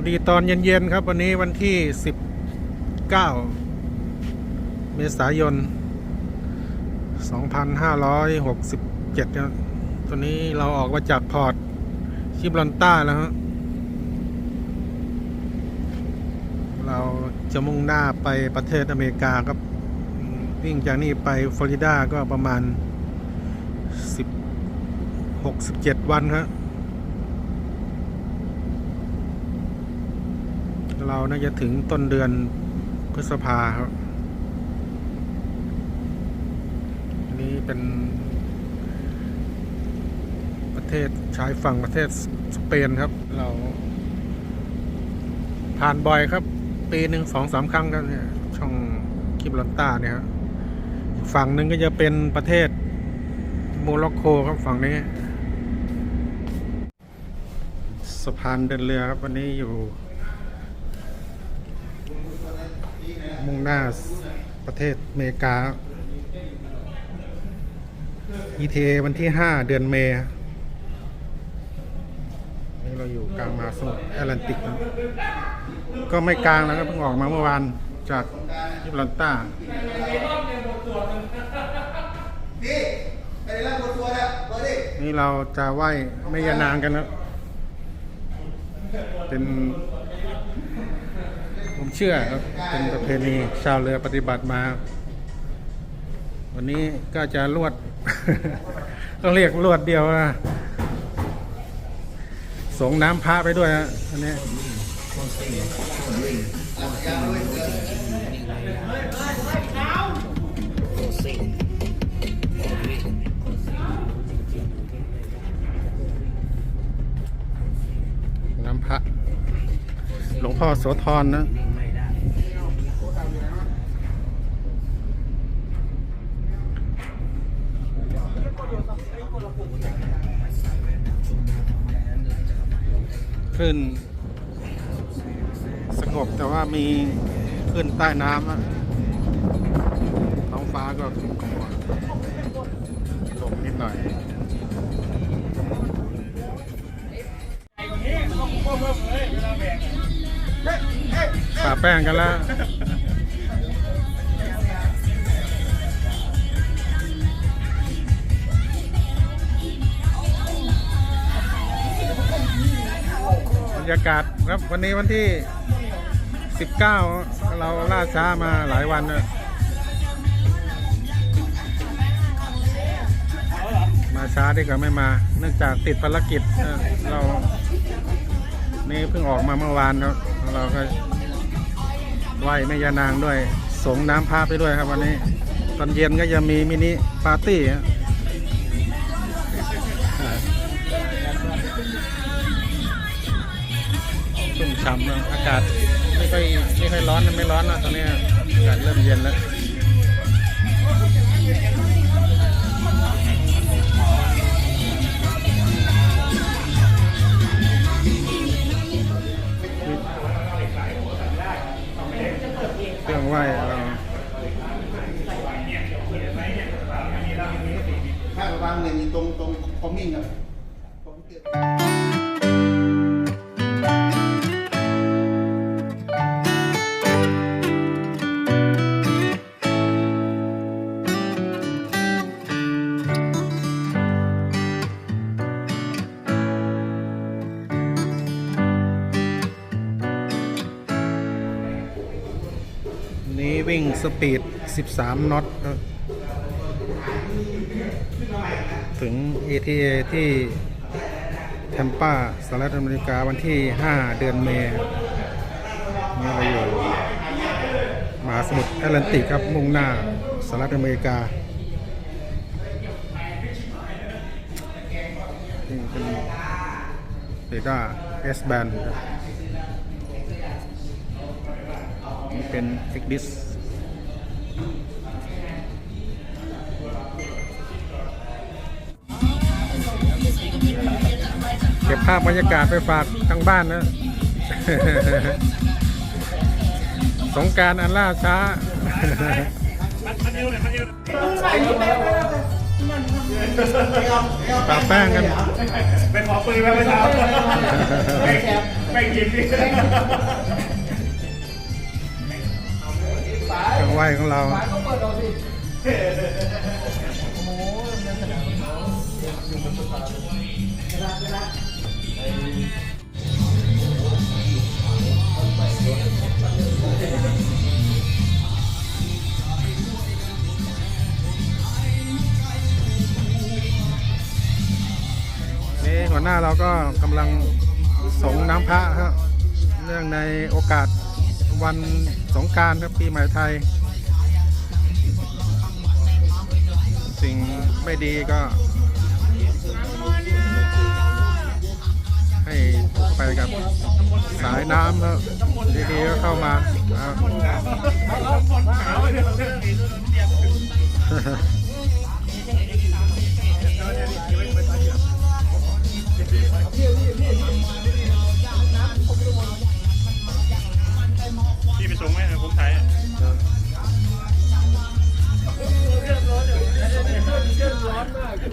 วัสดีตอนเย็น ๆ ครับ วันนี้วันที่ 19 เมษายน 2567ครับตอนนี้เราออกมาจากพอร์ตชิบลอนต้าแล้วฮะเราจะมุ่งหน้าไปประเทศอเมริกาครับ วิ่งจากนี่ไปฟลอริดาก็ประมาณ10 67วันครับ เราน่าจะถึงต้นเดือนพฤษภาครับนนี้เป็นประเทศชายฝั่งประเทศสเปนครับ เรา ผ่านบ่อยครับ ปีหนึ่งสองสามครั้งครับเนี่ย ช่องคิบลอนต้าเนี่ยครับฝั่งหนึ่งก็จะเป็นประเทศโมร็อกโกครับฝั่งนี้ สะพานเดินเรือครับ วันนี้อยู่ งหน้าประเทศอเมริกา ETA วันที่ 5 เดือนเมษนี่เราอยู่กลางมหาสมุทรแอตแลนติกนะก็ไม่กลางแล้วก็เพิ่งออกมาเมื่อวานจากยิบลันต้านี่ไปแล้วบนตัวเนี่ยเบอร์ดินี่เราจะไหว้แม่ยานางกันนะเป็น ผมเชื่อครับเป็นประเพณีชาวเรือปฏิบัติมา วันนี้ก็จะลวด ต้องเรียกลวดเดียวนะสงน้ำพระไปด้วยฮะอันนี้น้ำพระหลวงพ่อโสธรนะ ขึ้นสงบแต่ว่ามีขึ้นใต้น้ำท้องฟ้าก็ครึ้มๆลมนิดหน่อยปาแป้งกันแล้ว ยากาศครับวันนี้วันที่ 19 เราล่าช้ามาหลายวันนะมาช้าดีกว่าไม่มา เนื่องจากติดภารกิจเรานี่เพิ่งออกมาเมื่อวานครับเราก็ไหว้แม่ยานางด้วย สงน้ำพาไปด้วยครับวันนี้ ตอนเย็นก็จะมีมินิปาร์ตี้ ฉ่ำนะอากาศไม่ค่อยไม่ค่อยร้อนไม่ร้อนนะตอนนี้อากาศเริ่มเย็นแล้วเครื่องไหว้เราถ้าวางเงินอยู่ตรงตรงคอมมิ่งครับ สปีด 13 น็อตถึง ETA ที่แทมปาสหรัฐอเมริกาวันที่ 5 เดือนเมษนี่เราอยู่มหาสมุทรแอตแลนติกครับ มุ่งหน้าสหรัฐอเมริกานี่เป็นเรดาร์ S band ครันี่เป็น e าพบรรยากาศไปฝากทางบ้านนะ สงการอันล่าช้า ปาแป้งกัน เป็นหมอปืนมาเมื่อเช้าไม่กินดิเครื่องไหวของเรา นี่หัวหน้าเราก็กำลังสงน้ำพระครับเนื่องในโอกาสวันสงการครับปีใหม่ไทย สิ่งไม่ดีก็ กับสายน้ำแล้วดีๆก็เข้ามาครับพี่ไปส่งไหมเดี๋ยวผมถ่าย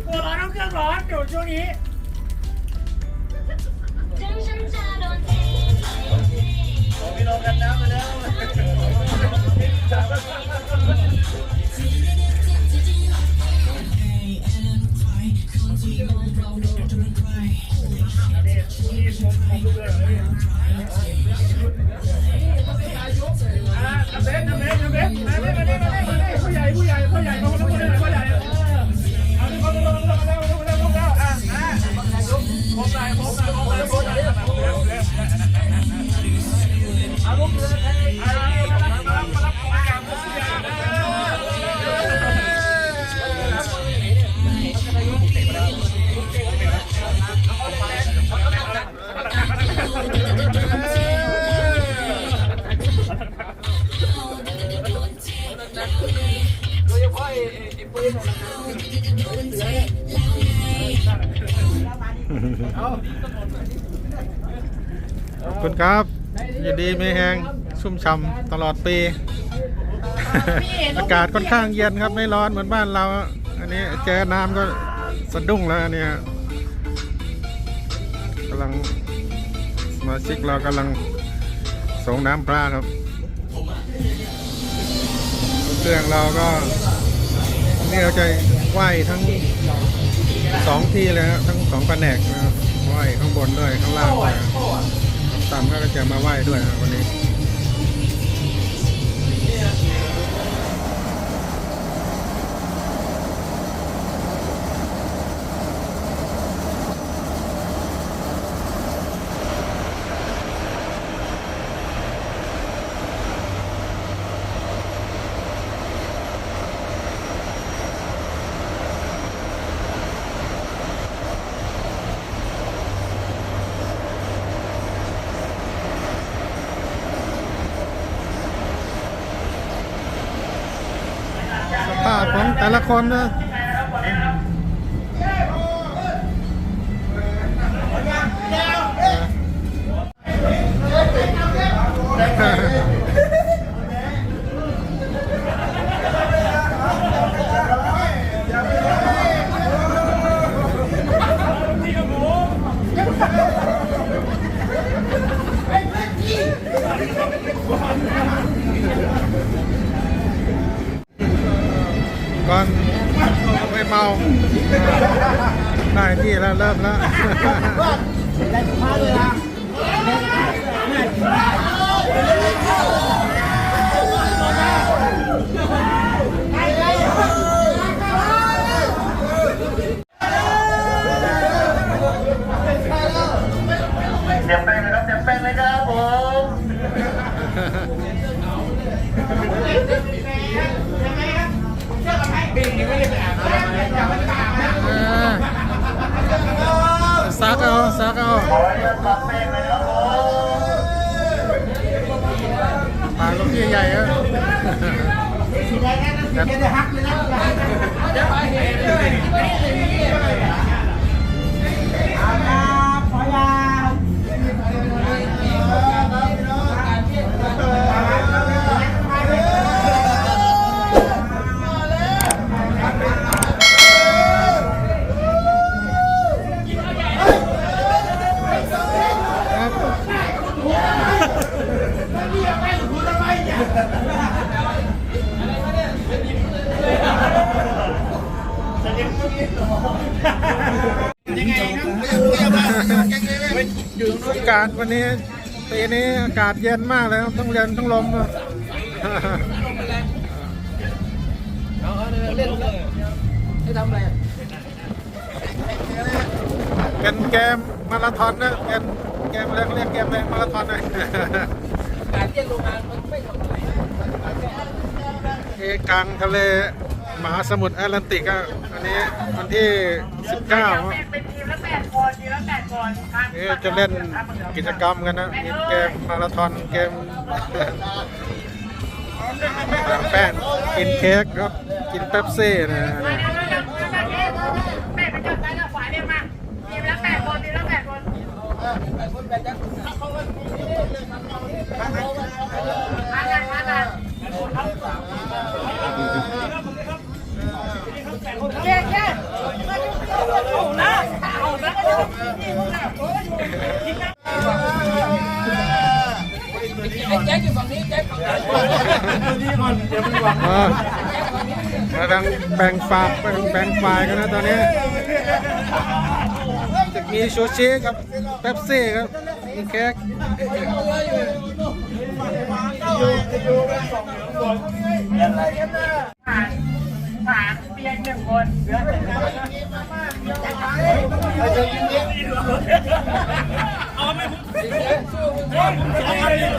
หัวร้อนต้องเครื่องร้อนอยู่ช่วงนี้ พี่ลงกันน้ำไปแล้วเชุ่มฉ่ำตลอดปี อากาศค่อนข้างเย็นครับไม่ร้อนเหมือนบ้านเรา อันนี้เจอน้ำก็สะดุ้งแล้วอันเนี่ยกำลังสมาชิกเรากำลังส่งน้ำพระครับ เครื่องเราก็นี่เราจะไหว้ทั้งสองที่เลยครับทั้งสองแผนกนะครับไหว้ข้างบนด้วยข้างล่างด้วยตามก็จะมาไหว้ด้วยครับ ของแต่ละคนนะ ก่อนไม่เมาได้ที่แล้วเริ่มแล้วเจ็บแป้งเลยครับเจ็บแป้งเลยครับผม ซักเอาซักเอาขอให้ปรับแป้งเลยครับผมปากลูกที่ใหญ่อะค ยังไงครับอากาศวันนี้ปีนี้อากาศเย็นมากเลยครับทั้งเรียนทั้งลมอะเป็นเกมมาราธอนนะเกมเกมเรียกเรียกเกมแรงมาราธอนนะกาศเรียกโรงงามันไม่ธรรม ที่กลางทะเลมหาสมุทรแอตแลนติกอะอันนี้วันที่ 19ครับเป็นทีมละแปดคนทีมละแปดคนครับนี่จะเล่นกิจกรรมกันนะมีเกมมาราธอนเกมแป้งกินเค้กครับกินเป๊ปซี่นะมาเดี๋ยวเราจะเราจะเล่นแปดไปจับซ้ายกับขวาเรียกมาทีมละแปดคนทีมละแปดคนมากันมากันเย้เย้เอาละเอาละ ไอ้แจ็คอยู่ฝั่งนี้แจ็คฝั่ง นี้เออกำลังแบ่งฝากแบ่งแบ่งฝ่ายกันนะตอนนี้ จะมีชูชิกับเป๊ปซี่ครับมีเค้กผ่านผ่านเพียงหนึ่งคนเหลือแต่ละเต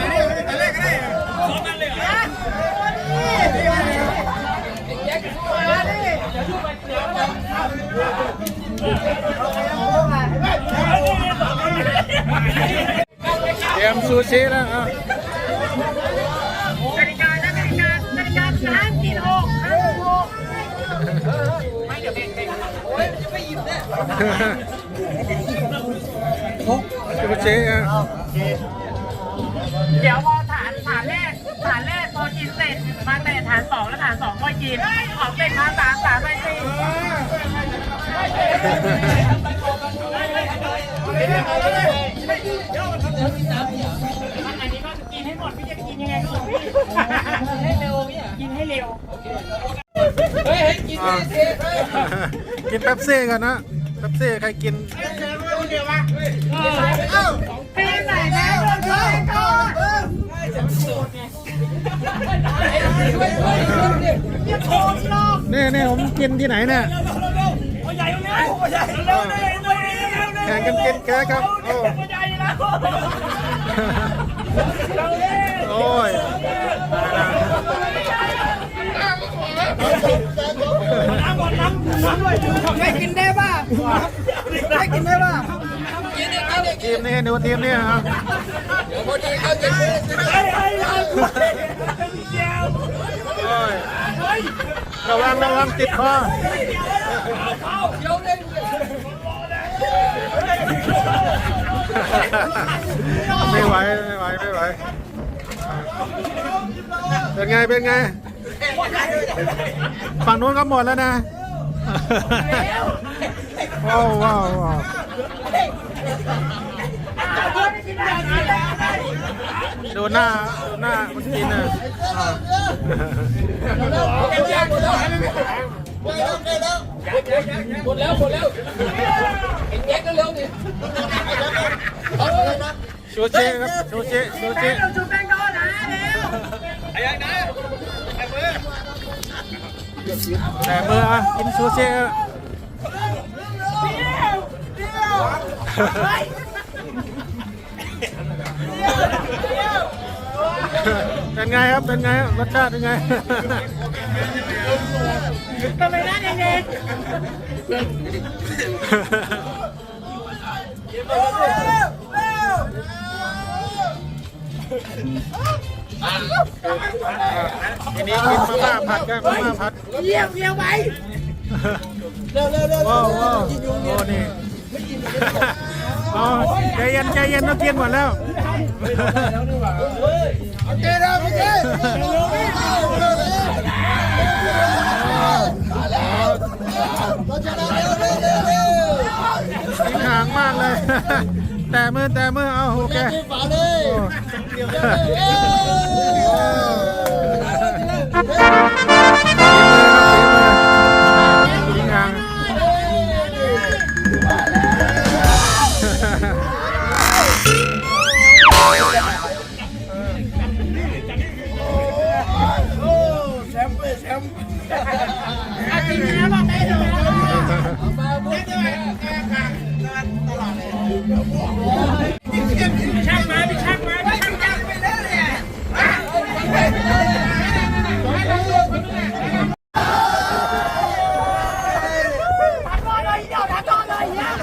รี ยมซูชิแล้วอะนาฬิกาและกติกากติกาห้ามกินหกห้ามกินหกไม่เดี๋ยวเด็กเด็กซูชิอะเดี๋ยวพอฐานฐานแรกฐานแรกพอกินเสร็จมัน ฐานสองแล้วฐานสองค่อยกินออกเสร็จมาสามสามไปสี่อันนี้ก็กินให้หมดพี่จะกินยังไงก็พี่ให้เร็วพี่กินให้เร็วเฮ้ยให้กินอะเท่กินเป๊ปซี่กันนะเป๊ปซี่ใครกินปีไหนนะโดนช่ว ยก่อนนี่นี่ผมกินที่ไหนเนี่ยแข่งกันกินเค้ครับ โอ้โอ้ย ไม่กินได้ป่ะไม่กินได้ป่ะทีมนี้ดูทีมนี้ครับพอดีเขาจะโอ้ยระวังระวังติดคอเดี๋ยวเล่นไม่ไหวไม่ไหวไม่ไหวเป็นไงเป็นไงฝั่งนู้นก็หมดแล้วนะ โอ้ว้าวว้าวดูหน้าดูหน้ามันกินอะหมดแล้วหมดแล้วไอ้แจ็คก็เร็วดิเอาเลยนะชูชิครับชูชิชูเราจุ๊บแป้งก้อนนะเร็ว แต่มืออะกินชูชิอะเป็นไงครับ เป็นไงรสชาติเป็นไงทำไมหน้าเด็ก ทีนี้กินมาม่าผัดกันมาม่าผัดเยี่ยมเยี่ยมไปเร็ว้าวว้าวโอ้นี่อ๋อใจเย็นใจเย็นต้องกินหมดแล้วเจ๊นะพี่เจ๊ทิ้งห่างมากเลย แต่มือแต่มือเอาโอเค Yeah.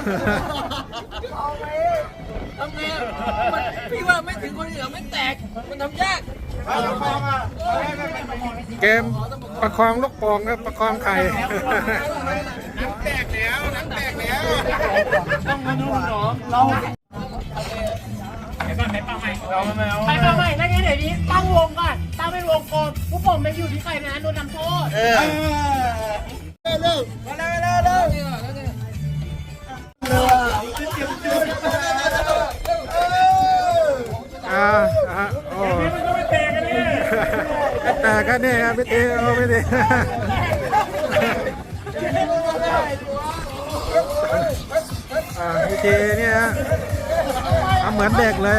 เอาไหทำไงมันพี่ว่าไม่ถึงคนอื่นหรอไม่แตก มันทำยากเกมประคองลูกปองครับประคองไข่ น้ำแตกแล้วน้ำแตกแล้วต้องมาดูหนอเราเราไม่เราไปมาใหม่แล้วไงเดี๋ยวนี้ตั้งวงก่อนตั้งเป็นวงกลมผู้ปอมไม่อยู่ที่ใครนะโดนนำโทษเออเร็วเร็เร็ว อ้มันก็ไม่แต่กันเนี่ยแต่ก็นี่ครับพี่ตีโอ้พี่ตีอ่าพี่ตีเนี่ยฮะเหมือนเด็กเลย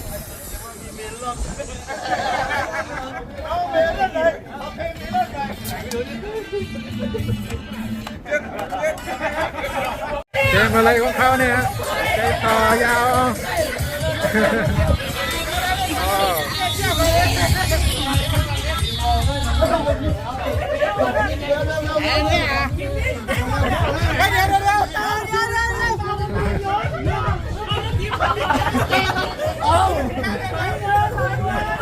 เกมอะไรของเขาเนี่ยฮะใจต่อยาวเ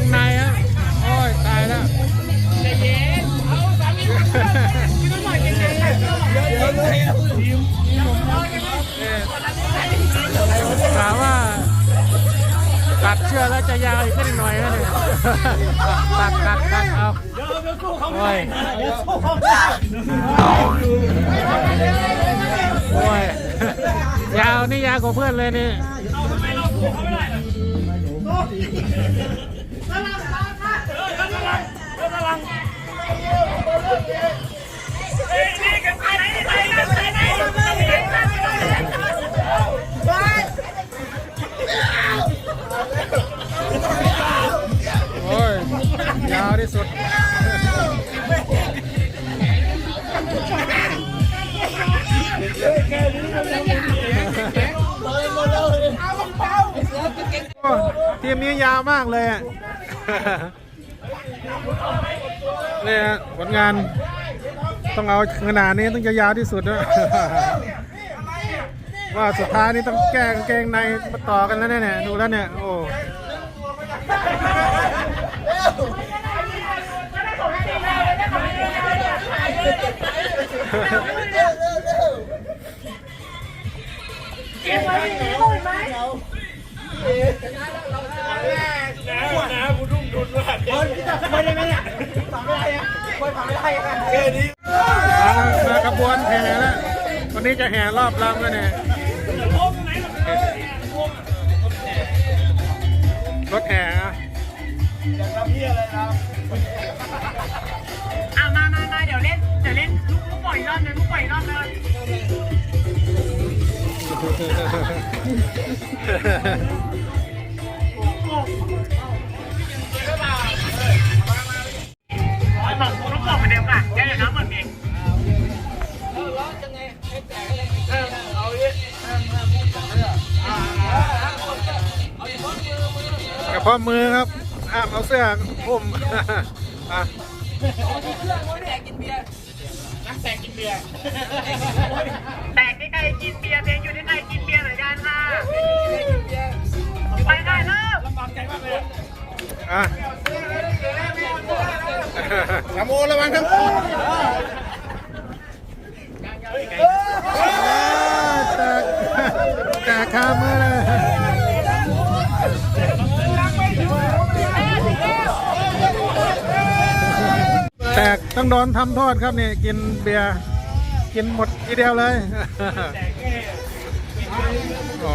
งในฮะโอ้ยตายแล้วใจเย็นเอาสามีมาไม่ต้องหน่อยเกงๆเลยเดี๋ยวเลยถามว่าตัดเชื่อแล้วจะยาวอีกนิดหน่อยนะเนี่ยตัดตัดตัดเอาโอ้ยโอ้ยยาวนี่ยาวกว่าเพื่อนเลยนี่ทำไมเราสู้เขาไม่ได้ โอ้ยยาวที่สุดโอ้ ทีมนี้ยาวมากเลยอะเนี่ยผลงาน ต้องเอาขนาดนี้ต้องจะยาวที่สุดด้วยว่าสุดท้ายนี้ต้องแก้กางเกงในมาต่อกันแล้วเนี่ยดูแล้วเนี่ยโอ้น นะกูทุ่มทุนมากคนที่จะไม่ได้ไหมเนี่ยสาไม่ได้อะคาไม่ได้อะแดีมากบวนแห่แล้ววันนี้จะแห่รอบลำกันแน่รถแห่อะอยากทำเพีอะไรนะอะมามามาเดี๋ยวเล่น เดี๋ยวเล่นลูกลูกปล่อยรอบเลยลูกปล่อยรอบเลย Ha. บอกเหมือนเดิมค่ะแค่อย่างนั้นเหมือนเองกระเพาะมือครับห้ามเอาเสื้ออุ้มอะนักแตกกินเบียร์แตกที่ใครกินเบียร์เพลงอยู่ที่ใครกินเบียร์เหมือนกันค่ะไปได้เริ่มอะ ขโมยระวังครับแตกแตกคามือเลยแตกต้องโดนทำโทษครับนี่กินเบียร์กินหมดทีเดียวเลยอ๋อ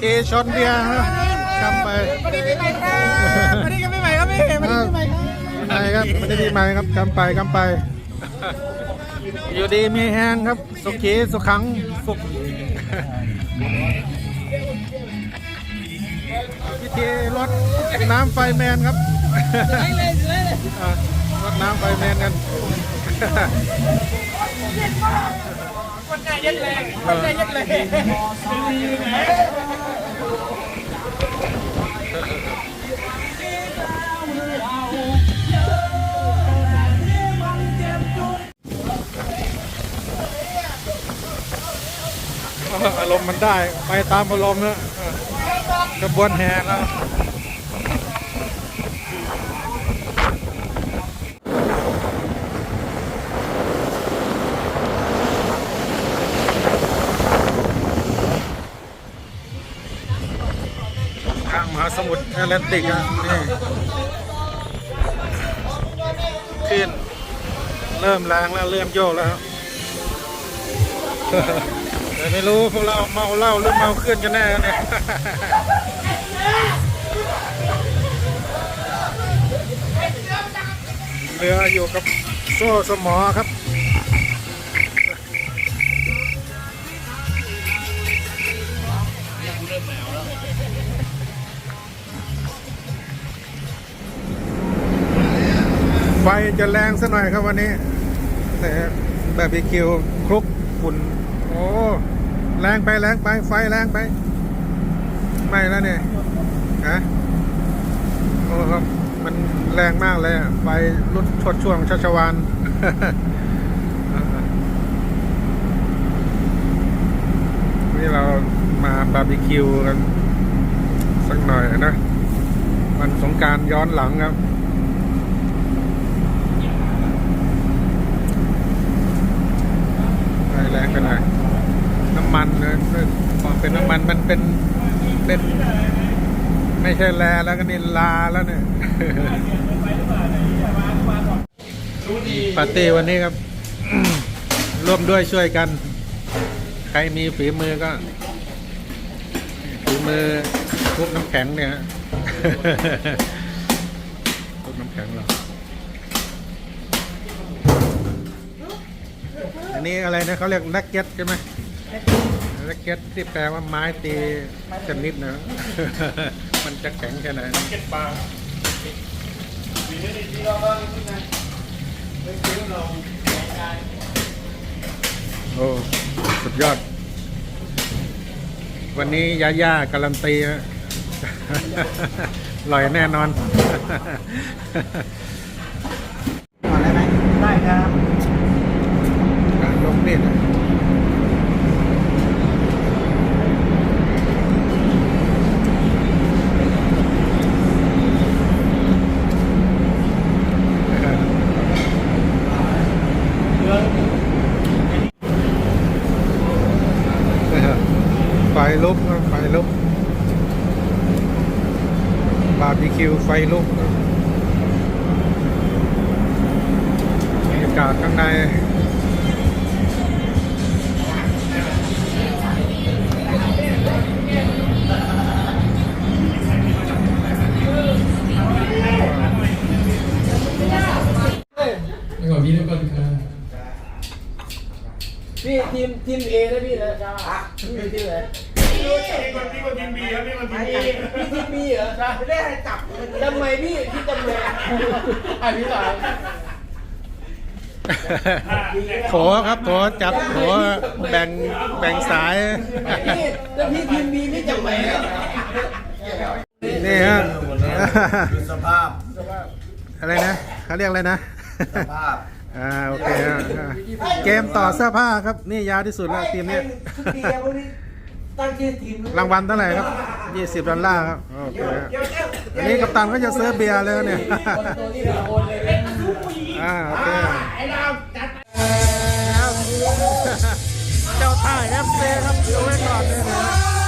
พิธีชนเบียร์ครับกำไปวันนี้ปีใหม่ครับวันนี้ก็ปีใหม่ครับพี่วันนี้ปีใหม่ครับใช่ครับไม่ได้ปีใหม่ครับกำไปกำไป อยู่ดีมีแหงครับ สุขีสุขังสุขพิธีรดน้ำไฟแมนครับอะรดน้ำไฟแมนกันคนใจเย็นเลยคนใจเย็นเลย อารมณ์มันได้ ไปตามอารมณ์นะกระบวนแห่แล้วข้างมหาสมุทรแอตแลนติกอะนี่ขึ้น เริ่มแรงแล้ว เริ่มโยกแล้ว แต่ไม่รู้พวกเราเมาเหล้าหรือเมาเคลื่อนกันแน่เนี่ยเรืออยู่กับโซ่สมอครับไฟจะแรงซะหน่อยครับวันนี้ แต่แบบบีคิวคลุกฝุ่น อ้แรงไปแรงไปไฟแรงไป ไม่แล้วเนี่ยฮะโอ้ครับ มันแรงมากเลยไฟลุดชดช่วงชัชวานนี่เรามาบาร์บีคิวกัน สักหน่อยนะวันสงการย้อนหลังครับไฟแรงไปหน่อยำมันนะความเป็นน้ำมันมันเป็นเป็นไม่ใช่แลแล้วก็นินลาแล้วเนี่ยปาร์ตี้วันนี้ครับ ร่วมด้วยช่วยกัน ใครมีฝีมือก็ ฝีมือทุบน้ำแข็งเนี่ยฮะทุบน้ำแข็งเราอันนี้อะไรนะเขาเรียกนักเก็ตใช่ไหม นักเก็ตที่แปลว่าไม้ตีชนิดนะ มันจะแข็งแค่ไหนเก็ตปลาโอ้สุดยอด วันนี้ยาย่าการันตีนะอร่อยแน่นอน ได้ครับ การลงมีดอะ ลุกครับไฟลุก บาร์บีคิว ไฟลุกบรรยากาศข้างในแล้วก็พี่ทุกคนครับพี่ทีมทีมเอนะพี่นะพี่ทีมไหน นี่คนนี่คนทีมบีครับนี่คนทีมบีพี่ทีมบีเหรอไม่ได้ให้จับทำไมพี่พี่จำเลยอะพี่สาวโถครับโถจับโถแบ่งแบ่งสายพี่แล้วพี่ทีมบีไม่จำเลยอะนี่ฮะสภาพ อะไรนะเขาเรียกอะไรนะสภาพอ่าโอเคฮะเกมต่อเสื้อผ้าครับ นี่ยาวที่สุดแล้วทีมเนี้ยทุกปีพวกนี้ ตั้งชื่อทีมรางวัลเท่าไหร่ครับ 20 ดอลลาร์ครับ โอเคฮะอันนี้กัปตันก็จะซื้อเบียร์เลยเนี่ยตัวนี้เป็นคนเลยอ่า โอเค ไอ้เราจัดเจ้าท่าเอฟซีครับดูไว้ก่อนเลยนะ